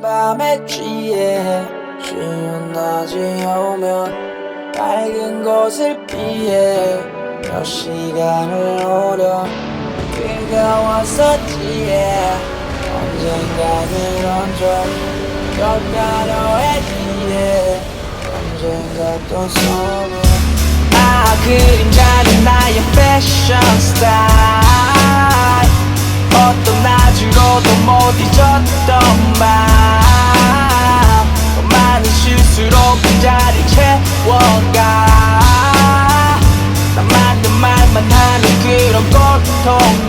밤에 취해. 쉬운 낮이 오면 밝은 곳을 피해. 몇 시간을 오려 그가 왔었지에. 언젠가는 언제 곁가려의 길에. 언젠가 또 서면 아 그림자는 나의 패션 스타일. 어떤 낮으로도 못 잊었던 밤 walk out តាមតាមមិនហានគឺរំកត់ធំ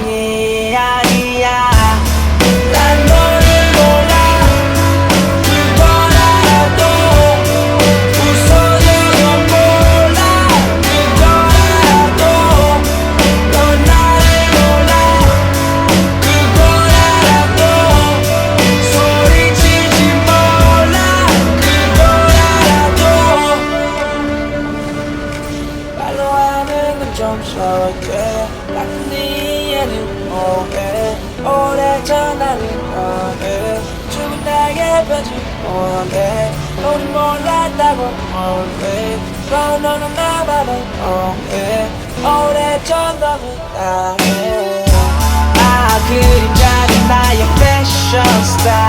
좀 서럽게. 나쁜 이해는 뭐해 오래전 나는 너해 죽은 나에게 편지 원해 우리 몰랐다고 원해 너 너는 나 맘을 원해 오래전 너는 나해 아 그림자는 나의 패션 스타일